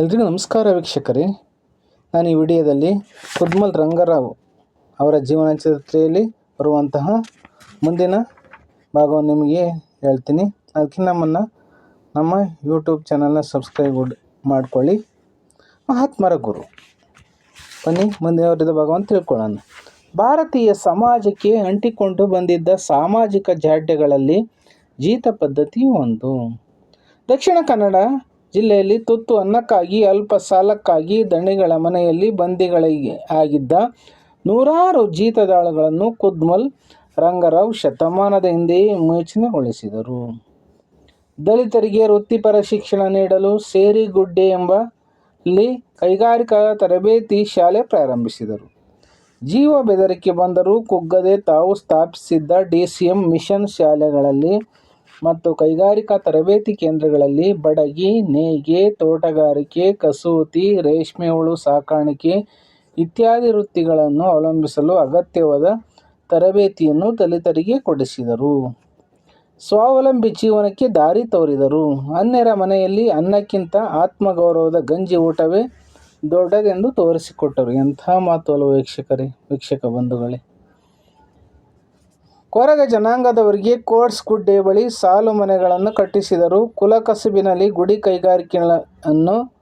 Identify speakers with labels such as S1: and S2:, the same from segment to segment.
S1: ಎಲ್ರಿಗೂ ನಮಸ್ಕಾರ ವೀಕ್ಷಕರೇ. ನಾನು ಈ ವಿಡಿಯೋದಲ್ಲಿ ಕುದ್ಮಲ್ ರಂಗರಾವ್ ಅವರ ಜೀವನ ಚರಿತ್ರೆಯಲ್ಲಿ ಬರುವಂತಹ ಮುಂದಿನ ಭಾಗವನ್ನು ನಿಮಗೆ ಹೇಳ್ತೀನಿ. ಅದಕ್ಕೆ ನಮ್ಮನ್ನು ನಮ್ಮ ಯೂಟ್ಯೂಬ್ ಚಾನಲ್ನ ಸಬ್ಸ್ಕ್ರೈಬ್ ಮಾಡ್ಕೊಳ್ಳಿ. ಮಹಾತ್ಮರ ಗುರು. ಬನ್ನಿ ಮುಂದಿನ ಭಾಗವನ್ನು ತಿಳ್ಕೊಳ್ಳೋಣ. ಭಾರತೀಯ ಸಮಾಜಕ್ಕೆ ಅಂಟಿಕೊಂಡು ಬಂದಿದ್ದ ಸಾಮಾಜಿಕ ಜಾಡ್ಯಗಳಲ್ಲಿ ಜೀತ ಪದ್ಧತಿಯು ಒಂದು. ದಕ್ಷಿಣ ಕನ್ನಡ ಜಿಲ್ಲೆಯಲ್ಲಿ ತುತ್ತು ಅನ್ನಕ್ಕಾಗಿ, ಅಲ್ಪ ಸಾಲಕ್ಕಾಗಿ ದಣಿಗಳ ಮನೆಯಲ್ಲಿ ಬಂದಿಗಳಿಗೆ ಆಗಿದ್ದ ನೂರಾರು ಜೀತದಾಳುಗಳನ್ನು ಕುದ್ಮಲ್ ರಂಗರಾವ್ ಶತಮಾನದ ಹಿಂದೆಯೇ ವಿಮೋಚನೆಗೊಳಿಸಿದರು ದಲಿತರಿಗೆ ವೃತ್ತಿಪರ ಶಿಕ್ಷಣ ನೀಡಲು ಸೇರಿಗುಡ್ಡೆ ಎಂಬಲ್ಲಿ ಕೈಗಾರಿಕಾ ತರಬೇತಿ ಶಾಲೆ ಪ್ರಾರಂಭಿಸಿದರು. ಜೀವ ಬೆದರಿಕೆ ಬಂದರೂ ಕುಗ್ಗದೆ ತಾವು ಸ್ಥಾಪಿಸಿದ್ದ ಡಿ ಸಿ ಎಂ ಮಿಷನ್ ಶಾಲೆಗಳಲ್ಲಿ ಮತ್ತು ಕೈಗಾರಿಕಾ ತರಬೇತಿ ಕೇಂದ್ರಗಳಲ್ಲಿ ಬಡಗಿ, ನೇಯ್ಗೆ, ತೋಟಗಾರಿಕೆ, ಕಸೂತಿ, ರೇಷ್ಮೆ ಹುಳು ಸಾಕಾಣಿಕೆ ಇತ್ಯಾದಿ ವೃತ್ತಿಗಳನ್ನು ಅವಲಂಬಿಸಲು ಅಗತ್ಯವಾದ ತರಬೇತಿಯನ್ನು ದಲಿತರಿಗೆ ಕೊಡಿಸಿದರು. ಸ್ವಾವಲಂಬಿ ಜೀವನಕ್ಕೆ ದಾರಿ ತೋರಿದರು. ಅನ್ಯರ ಮನೆಯಲ್ಲಿ ಅನ್ನಕ್ಕಿಂತ ಆತ್ಮಗೌರವದ ಗಂಜಿ ಊಟವೇ ದೊಡ್ಡದೆಂದು ತೋರಿಸಿಕೊಟ್ಟರು. ಎಂಥ ಮಾತು ಅಲ್ಲ ವೀಕ್ಷಕರೇ, ವೀಕ್ಷಕ ಬಂಧುಗಳೇ. ಕೊರಗ ಜನಾಂಗದವರಿಗೆ ಕೋಟ್ಸ್ ಗುಡ್ಡೆ ಬಳಿ ಸಾಲು ಮನೆಗಳನ್ನು ಕಟ್ಟಿಸಿದರು. ಕುಲಕಸುಬಿನಲ್ಲಿ ಗುಡಿ ಕೈಗಾರಿಕೆಗಳನ್ನು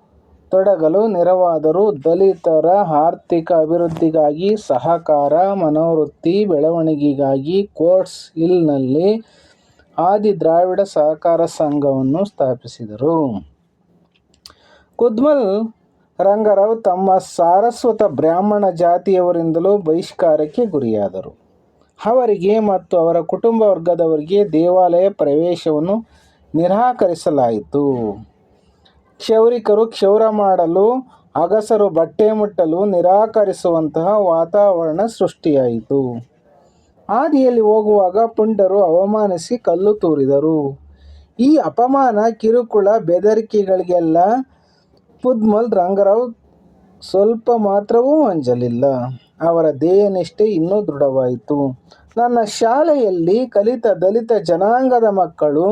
S1: ತೊಡಗಲು ನೆರವಾದರು ದಲಿತರ ಆರ್ಥಿಕ ಅಭಿವೃದ್ಧಿಗಾಗಿ ಸಹಕಾರ, ಮನೋವೃತ್ತಿ, ಬೆಳವಣಿಗೆಗಾಗಿ ಕೋಟ್ಸ್ ಹಿಲ್ನಲ್ಲಿ ಆದಿ ದ್ರಾವಿಡ ಸಹಕಾರ ಸಂಘವನ್ನು ಸ್ಥಾಪಿಸಿದರು. ಕುದ್ಮಲ್ ರಂಗರಾವ್ ತಮ್ಮ ಸಾರಸ್ವತ ಬ್ರಾಹ್ಮಣ ಜಾತಿಯವರಿಂದಲೂ ಬಹಿಷ್ಕಾರಕ್ಕೆ ಗುರಿಯಾದರು. ಅವರಿಗೆ ಮತ್ತು ಅವರ ಕುಟುಂಬ ವರ್ಗದವರಿಗೆ ದೇವಾಲಯ ಪ್ರವೇಶವನ್ನು ನಿರಾಕರಿಸಲಾಯಿತು. ಕ್ಷೌರಿಕರು ಕ್ಷೌರ ಮಾಡಲು, ಅಗಸರು ಬಟ್ಟೆ ಮುಟ್ಟಲು ನಿರಾಕರಿಸುವಂತಹ ವಾತಾವರಣ ಸೃಷ್ಟಿಯಾಯಿತು. ಹಾದಿಯಲ್ಲಿ ಹೋಗುವಾಗ ಪುಂಡರು ಅವಮಾನಿಸಿ ಕಲ್ಲು ತೂರಿದರು. ಈ ಅಪಮಾನ ಕಿರುಕುಳ, ಬೆದರಿಕೆಗಳಿಗೆಲ್ಲ, ಪುದ್ಮಲ್ ರಂಗರಾವ್ ಸ್ವಲ್ಪ ಮಾತ್ರವೂ ಅಂಜಲಿಲ್ಲ. ಅವರ ದೇಹನಿಷ್ಠೆ ಇನ್ನೂ ದೃಢವಾಯಿತು. ನನ್ನ ಶಾಲೆಯಲ್ಲಿ ಕಲಿತ ದಲಿತ ಜನಾಂಗದ ಮಕ್ಕಳು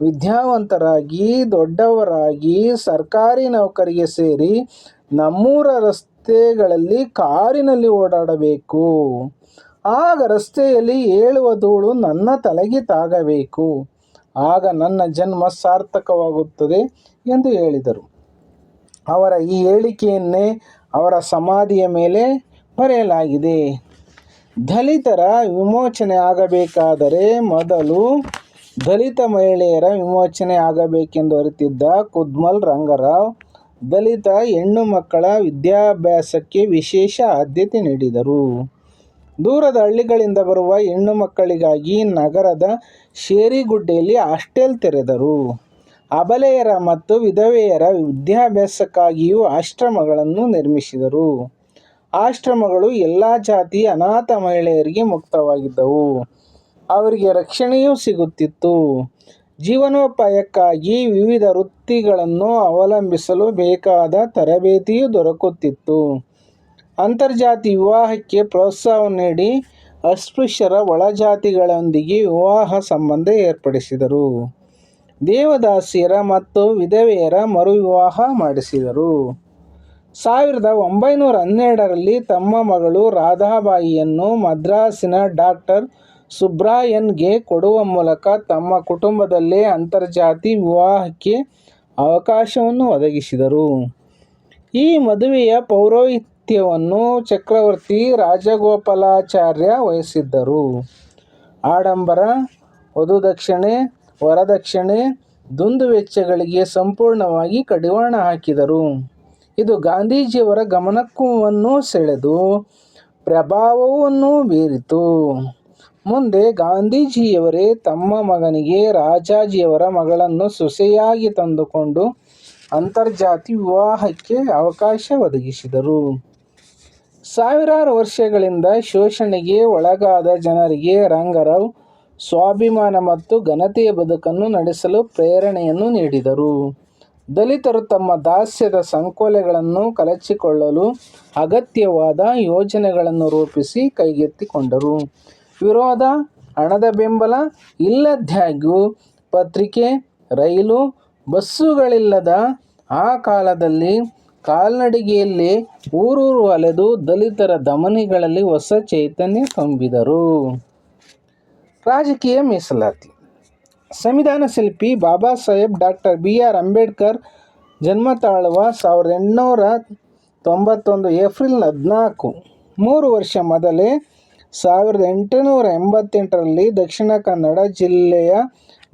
S1: ವಿದ್ಯಾವಂತರಾಗಿ, ದೊಡ್ಡವರಾಗಿ, ಸರ್ಕಾರಿ ನೌಕರಿಗೆ ಸೇರಿ ನಮ್ಮೂರ ರಸ್ತೆಗಳಲ್ಲಿ ಕಾರಿನಲ್ಲಿ ಓಡಾಡಬೇಕು. ಆಗ ರಸ್ತೆಯಲ್ಲಿ ಏಳುವ ಧೂಳು ನನ್ನ ತಲೆಗೆ ತಾಗಬೇಕು. ಆಗ ನನ್ನ ಜನ್ಮ ಸಾರ್ಥಕವಾಗುತ್ತದೆ ಎಂದು ಹೇಳಿದರು. ಅವರ ಈ ಹೇಳಿಕೆಯನ್ನೇ ಅವರ ಸಮಾಧಿಯ ಮೇಲೆ ಬರೆಯಲಾಗಿದೆ. ದಲಿತರ ವಿಮೋಚನೆ ಆಗಬೇಕಾದರೆ ಮೊದಲು ದಲಿತ ಮಹಿಳೆಯರ ವಿಮೋಚನೆ ಆಗಬೇಕೆಂದು ಅರಿತಿದ್ದ ಕುದ್ಮಲ್ ರಂಗರಾವ್, ದಲಿತ ಹೆಣ್ಣು ಮಕ್ಕಳ ವಿದ್ಯಾಭ್ಯಾಸಕ್ಕೆ ವಿಶೇಷ ಆದ್ಯತೆ ನೀಡಿದರು. ದೂರದ ಹಳ್ಳಿಗಳಿಂದ ಬರುವ ಹೆಣ್ಣು ಮಕ್ಕಳಿಗಾಗಿ ನಗರದ ಶೇರಿಗುಡ್ಡೆಯಲ್ಲಿ ಹಾಸ್ಟೆಲ್ ತೆರೆದರು. ಅಬಲೆಯರ ಮತ್ತು ವಿಧವೆಯರ ವಿದ್ಯಾಭ್ಯಾಸಕ್ಕಾಗಿಯೂ ಆಶ್ರಮಗಳನ್ನು ನಿರ್ಮಿಸಿದರು. ಆಶ್ರಮಗಳು ಎಲ್ಲ ಜಾತಿ ಅನಾಥ ಮಹಿಳೆಯರಿಗೆ ಮುಕ್ತವಾಗಿದ್ದವು. ಅವರಿಗೆ ರಕ್ಷಣೆಯೂ ಸಿಗುತ್ತಿತ್ತು. ಜೀವನೋಪಾಯಕ್ಕಾಗಿ ವಿವಿಧ ವೃತ್ತಿಗಳನ್ನು ಅವಲಂಬಿಸಲು ಬೇಕಾದ ತರಬೇತಿಯೂ ದೊರಕುತ್ತಿತ್ತು. ಅಂತರ್ಜಾತಿ ವಿವಾಹಕ್ಕೆ ಪ್ರೋತ್ಸಾಹ ನೀಡಿ ಅಸ್ಪೃಶ್ಯರ ಒಳಜಾತಿಗಳೊಂದಿಗೆ ವಿವಾಹ ಸಂಬಂಧ ಏರ್ಪಡಿಸಿದರು. ದೇವದಾಸಿಯರ ಮತ್ತು ವಿಧವೆಯರ ಮರುವಿವಾಹ ಮಾಡಿಸಿದರು. ಸಾವಿರದ ಒಂಬೈನೂರ ಹನ್ನೆರಡರಲ್ಲಿ ತಮ್ಮ ಮಗಳು ರಾಧಾಬಾಯಿಯನ್ನು ಮದ್ರಾಸಿನ ಡಾಕ್ಟರ್ ಸುಬ್ರಾಯನ್ಗೆ ಕೊಡುವ ಮೂಲಕ ತಮ್ಮ ಕುಟುಂಬದಲ್ಲೇ ಅಂತರ್ಜಾತಿ ವಿವಾಹಕ್ಕೆ ಅವಕಾಶವನ್ನು ಒದಗಿಸಿದರು. ಈ ಮದುವೆಯ ಪೌರೋಹಿತ್ಯವನ್ನು ಚಕ್ರವರ್ತಿ ರಾಜಗೋಪಾಲಾಚಾರ್ಯ ವಹಿಸಿದ್ದರು. ಆಡಂಬರ, ವಧುದಕ್ಷಿಣೆ, ವರದಕ್ಷಿಣೆ, ದುಂದುವೆಚ್ಚಗಳಿಗೆ ಸಂಪೂರ್ಣವಾಗಿ ಕಡಿವಾಣ ಹಾಕಿದರು. ಇದು ಗಾಂಧೀಜಿಯವರ ಗಮನಕ್ಕೂ ಸೆಳೆದು ಪ್ರಭಾವವನ್ನು ಬೀರಿತು. ಮುಂದೆ ಗಾಂಧೀಜಿಯವರೇ ತಮ್ಮ ಮಗನಿಗೆ ರಾಜಾಜಿಯವರ ಮಗಳನ್ನು ಸೊಸೆಯಾಗಿ ತಂದುಕೊಂಡು ಅಂತರ್ಜಾತಿ ವಿವಾಹಕ್ಕೆ ಅವಕಾಶ ಒದಗಿಸಿದರು. ಸಾವಿರಾರು ವರ್ಷಗಳಿಂದ ಶೋಷಣೆಗೆ ಒಳಗಾದ ಜನರಿಗೆ ರಂಗರಾವ್ ಸ್ವಾಭಿಮಾನ ಮತ್ತು ಘನತೆಯ ಬದುಕನ್ನು ನಡೆಸಲು ಪ್ರೇರಣೆಯನ್ನು ನೀಡಿದರು. ದಲಿತರು ತಮ್ಮ ದಾಸ್ಯದ ಸಂಕೋಲೆಗಳನ್ನು ಕಲಚಿಕೊಳ್ಳಲು ಅಗತ್ಯವಾದ ಯೋಜನೆಗಳನ್ನು ರೂಪಿಸಿ ಕೈಗೆತ್ತಿಕೊಂಡರು. ವಿರೋಧ, ಹಣದ ಬೆಂಬಲ ಇಲ್ಲದಾಗ್ಯೂ ಪತ್ರಿಕೆ, ರೈಲು, ಬಸ್ಸುಗಳಿಲ್ಲದ ಆ ಕಾಲದಲ್ಲಿ ಕಾಲ್ನಡಿಗೆಯಲ್ಲಿ ಊರೂರು ಅಲೆದು ದಲಿತರ ದಮನಿಗಳಲ್ಲಿ ಹೊಸ ಚೈತನ್ಯ ತುಂಬಿದರು. ರಾಜಕೀಯ ಮೀಸಲಾತಿ. ಸಂವಿಧಾನ ಶಿಲ್ಪಿ Baba Saheb doctor B R Ambedkar ಜನ್ಮ ತಾಳುವ ಸಾವಿರದ ಎಂಟುನೂರ ತೊಂಬತ್ತೊಂದು ಏಪ್ರಿಲ್ ಹದಿನಾಲ್ಕು. ಮೂರು ವರ್ಷ ಮೊದಲೇ ಸಾವಿರದ ಎಂಟುನೂರ ಎಂಬತ್ತೆಂಟರಲ್ಲಿ ದಕ್ಷಿಣ ಕನ್ನಡ ಜಿಲ್ಲೆಯ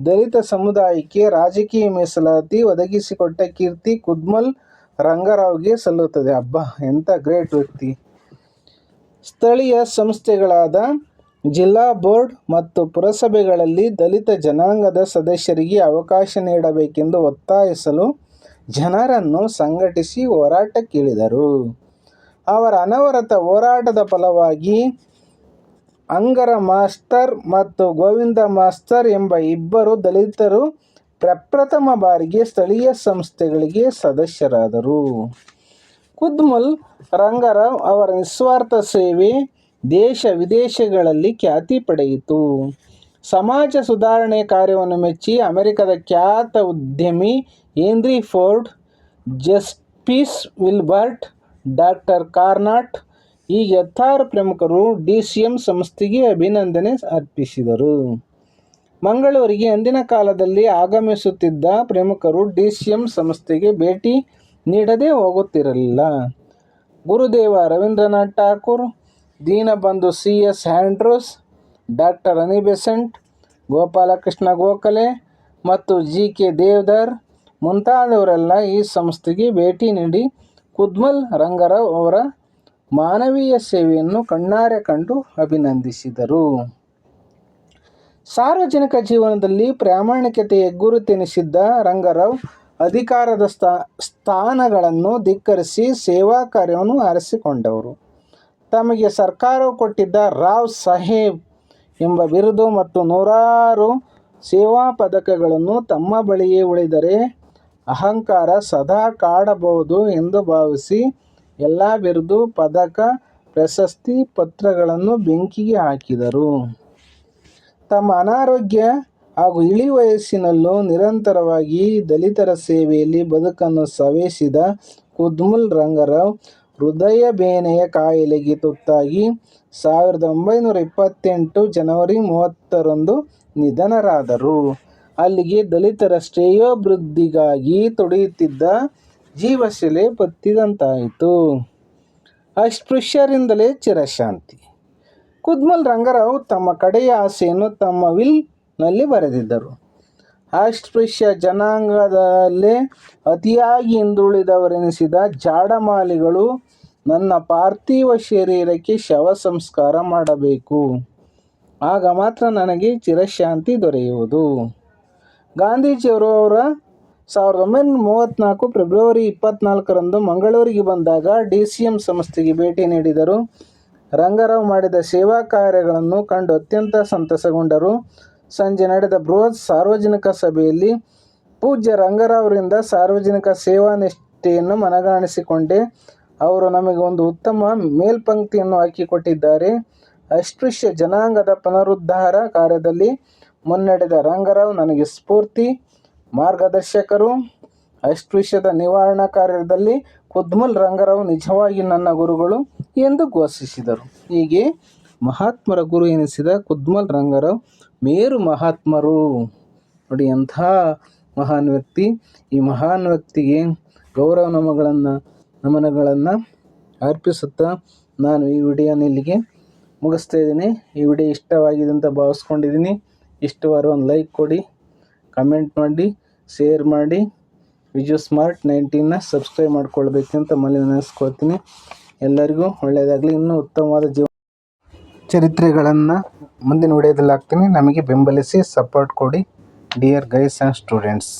S1: ದಲಿತ ಸಮುದಾಯಕ್ಕೆ ರಾಜಕೀಯ ಮೀಸಲಾತಿ ಒದಗಿಸಿಕೊಟ್ಟ ಕೀರ್ತಿ ಕುದ್ಮಲ್ ರಂಗರಾವ್ಗೆ ಸಲ್ಲುತ್ತದೆ. ಅಬ್ಬಾ ಎಂಥ ಗ್ರೇಟ್ ವ್ಯಕ್ತಿ. ಸ್ಥಳೀಯ ಸಂಸ್ಥೆಗಳಾದ ಜಿಲ್ಲಾ ಬೋರ್ಡ್ ಮತ್ತು ಪುರಸಭೆಗಳಲ್ಲಿ ದಲಿತ ಜನಾಂಗದ ಸದಸ್ಯರಿಗೆ ಅವಕಾಶ ನೀಡಬೇಕೆಂದು ಒತ್ತಾಯಿಸಲು ಜನರನ್ನು ಸಂಘಟಿಸಿ ಹೋರಾಟಕ್ಕಿಳಿದರು. ಅವರ ಅನವರತ ಹೋರಾಟದ ಫಲವಾಗಿ ಅಂಗರ ಮಾಸ್ತರ್ ಮತ್ತು ಗೋವಿಂದ ಮಾಸ್ತರ್ ಎಂಬ ಇಬ್ಬರು ದಲಿತರು ಪ್ರಪ್ರಥಮ ಬಾರಿಗೆ ಸ್ಥಳೀಯ ಸಂಸ್ಥೆಗಳಿಗೆ ಸದಸ್ಯರಾದರು. ಕುದ್ಮಲ್ ರಂಗರಾವ್ ಅವರ ನಿಸ್ವಾರ್ಥ ಸೇವೆ ದೇಶ ವಿದೇಶಗಳಲ್ಲಿ ಖ್ಯಾತಿ ಪಡೆಯಿತು. ಸಮಾಜ ಸುಧಾರಣೆ ಕಾರ್ಯವನ್ನು ಮೆಚ್ಚಿ ಅಮೆರಿಕದ ಖ್ಯಾತ ಉದ್ಯಮಿ Henry Ford, justice Wilbert, doctor Carnot ಹೀಗೆ ಹತ್ತಾರು ಪ್ರಮುಖರು ಡಿ ಸಿ ಎಂ ಸಂಸ್ಥೆಗೆ ಅಭಿನಂದನೆ ಅರ್ಪಿಸಿದರು. ಮಂಗಳೂರಿಗೆ ಅಂದಿನ ಕಾಲದಲ್ಲಿ ಆಗಮಿಸುತ್ತಿದ್ದ ಪ್ರಮುಖರು ಡಿ ಸಿ ಎಂ ಸಂಸ್ಥೆಗೆ ಭೇಟಿ ನೀಡದೇ ಹೋಗುತ್ತಿರಲಿಲ್ಲ. Gurudeva Rabindranath Thakur Deenabandhu C S Andrews doctor Annie Besant, Gopalakrishna Gokhale ಮತ್ತು ಜಿ ಕೆ ದೇವಧರ್ ಮುಂತಾದವರೆಲ್ಲ ಈ ಸಂಸ್ಥೆಗೆ ಭೇಟಿ ನೀಡಿ ಕುದ್ಮಲ್ ರಂಗರಾವ್ ಅವರ ಮಾನವೀಯ ಸೇವೆಯನ್ನು ಕಣ್ಣಾರೆ ಕಂಡು ಅಭಿನಂದಿಸಿದರು. ಸಾರ್ವಜನಿಕ ಜೀವನದಲ್ಲಿ ಪ್ರಾಮಾಣಿಕತೆಯ ಗುರುತೆನಿಸಿದ್ದ ರಂಗರಾವ್ ಅಧಿಕಾರದ ಸ್ಥಾ, ಸ್ಥಾನಗಳನ್ನು ಧಿಕ್ಕರಿಸಿ ಸೇವಾ ಕಾರ್ಯವನ್ನು ಆರಿಸಿಕೊಂಡವರು. ತಮಗೆ ಸರ್ಕಾರವು ಕೊಟ್ಟಿದ್ದ ರಾವ್ ಸಾಹೇಬ್ ಎಂಬ ಬಿರುದು ಮತ್ತು ನೂರಾರು ಸೇವಾ ಪದಕಗಳನ್ನು ತಮ್ಮ ಬಳಿಯೇ ಉಳಿದರೆ ಅಹಂಕಾರ ಸದಾ ಕಾಡಬಹುದು ಎಂದು ಭಾವಿಸಿ ಎಲ್ಲ ಬಿರುದು, ಪದಕ, ಪ್ರಶಸ್ತಿ ಪತ್ರಗಳನ್ನು ಬೆಂಕಿಗೆ ಹಾಕಿದರು. ತಮ್ಮ ಅನಾರೋಗ್ಯ ಹಾಗೂ ಇಳಿ ವಯಸ್ಸಿನಲ್ಲೂ ನಿರಂತರವಾಗಿ ದಲಿತರ ಸೇವೆಯಲ್ಲಿ ಬದುಕನ್ನು ಸವೆಸಿದ ಕುದ್ಮುಲ್ ರಂಗರಾವ್ ಹೃದಯ ಬೇನೆಯ ಕಾಯಿಲೆಗೆ ತುತ್ತಾಗಿ ಸಾವಿರದ ಒಂಬೈನೂರ ಇಪ್ಪತ್ತೆಂಟು ಜನವರಿ ಮೂವತ್ತರಂದು ನಿಧನರಾದರು. ಅಲ್ಲಿಗೆ ದಲಿತರ ಶ್ರೇಯೋಭಿವೃದ್ಧಿಗಾಗಿ ತೊಡೆಯುತ್ತಿದ್ದ ಜೀವಶಿಲೆ ಬತ್ತಿದಂತಾಯಿತು. ಅಸ್ಪೃಶ್ಯರಿಂದಲೇ ಚಿರಶಾಂತಿ. ಕುದ್ಮಲ್ ರಂಗರಾವ್ ತಮ್ಮ ಕಡೆಯ ಆಸೆಯನ್ನು ತಮ್ಮ ವಿಲ್ನಲ್ಲಿ ಬರೆದಿದ್ದರು. ಅಸ್ಪೃಶ್ಯ ಜನಾಂಗದಲ್ಲೇ ಅತಿಯಾಗಿ ಹಿಂದುಳಿದವರೆನಿಸಿದ ಜಾಡಮಾಲಿಗಳು ನನ್ನ ಪಾರ್ಥಿವ ಶರೀರಕ್ಕೆ ಶವ ಸಂಸ್ಕಾರ ಮಾಡಬೇಕು. ಆಗ ಮಾತ್ರ ನನಗೆ ಚಿರಶಾಂತಿ ದೊರೆಯುವುದು. ಗಾಂಧೀಜಿಯವರು ಅವರ ಸಾವಿರದ ಒಂಬೈನೂರ ಮೂವತ್ತ್ನಾಲ್ಕು ಫೆಬ್ರವರಿ ಇಪ್ಪತ್ನಾಲ್ಕರಂದು ಮಂಗಳೂರಿಗೆ ಬಂದಾಗ ಡಿ ಸಿ ಎಂ ಸಂಸ್ಥೆಗೆ ಭೇಟಿ ನೀಡಿದರು. ರಂಗರಾವ್ ಮಾಡಿದ ಸೇವಾ ಕಾರ್ಯಗಳನ್ನು ಕಂಡು ಅತ್ಯಂತ ಸಂತಸಗೊಂಡರು. ಸಂಜೆ ನಡೆದ ಬೃಹತ್ ಸಾರ್ವಜನಿಕ ಸಭೆಯಲ್ಲಿ ಪೂಜ್ಯ ರಂಗರಾವ್ರಿಂದ ಸಾರ್ವಜನಿಕ ಸೇವಾ ನಿಷ್ಠೆಯನ್ನು ಮನಗಾಣಿಸಿಕೊಂಡೆ. ಅವರು ನಮಗೆ ಒಂದು ಉತ್ತಮ ಮೇಲ್ಪಂಕ್ತಿಯನ್ನು ಹಾಕಿಕೊಟ್ಟಿದ್ದಾರೆ. ಅಸ್ಪೃಶ್ಯ ಜನಾಂಗದ ಪುನರುದ್ಧಾರ ಕಾರ್ಯದಲ್ಲಿ ಮುನ್ನಡೆದ ರಂಗರಾವ್ ನನಗೆ ಸ್ಫೂರ್ತಿ, ಮಾರ್ಗದರ್ಶಕರು, ಅಸ್ಪೃಶ್ಯದ ನಿವಾರಣಾ ಕಾರ್ಯದಲ್ಲಿ ಕುದ್ಮಲ್ ರಂಗರಾವ್ ನಿಜವಾಗಿ ನನ್ನ ಗುರುಗಳು ಎಂದು ಘೋಷಿಸಿದರು. ಹೀಗೆ ಮಹಾತ್ಮರ ಗುರು ಎನಿಸಿದ ಕುದ್ಮಲ್ ರಂಗರಾವ್ ಮೇರು ಮಹಾತ್ಮರು. ನೋಡಿ ಎಂಥ ಮಹಾನ್ ವ್ಯಕ್ತಿ. ಈ ಮಹಾನ್ ವ್ಯಕ್ತಿಗೆ ಗೌರವ ನಮಗಳನ್ನು, ನಮನಗಳನ್ನು ಅರ್ಪಿಸುತ್ತಾ ನಾನು ಈ ವಿಡಿಯೋನ ಇಲ್ಲಿಗೆ ಮುಗಿಸ್ತಾ ಇದ್ದೀನಿ. ಈ ವಿಡಿಯೋ ಇಷ್ಟವಾಗಿದೆ ಅಂತ ಭಾವಿಸ್ಕೊಂಡಿದ್ದೀನಿ. ಇಷ್ಟವಾರು ಒಂದು ಲೈಕ್ ಕೊಡಿ, ಕಮೆಂಟ್ ಮಾಡಿ, ಶೇರ್ ಮಾಡಿ. ವಿಜು ಸ್ಮಾರ್ಟ್ ನೈನ್ಟೀನ್ನ ಸಬ್ಸ್ಕ್ರೈಬ್ ಮಾಡ್ಕೊಳ್ಬೇಕಂತ ಮನೆ ನೆನೆಸ್ಕೊಳ್ತೀನಿ ಎಲ್ಲರಿಗೂ ಒಳ್ಳೆಯದಾಗಲಿ. ಇನ್ನೂ ಉತ್ತಮವಾದ ಜೀವ ಚರಿತ್ರೆಗಳನ್ನು ಮುಂದಿನ ವಿಡಿಯೋದಲ್ಲಿ ಹಾಕ್ತೀನಿ ನಮಗೆ ಬೆಂಬಲಿಸಿ ಸಪೋರ್ಟ್ ಕೊಡಿ ಡಿಯರ್ ಗೈಸ್ ಆ್ಯಂಡ್ ಸ್ಟೂಡೆಂಟ್ಸ್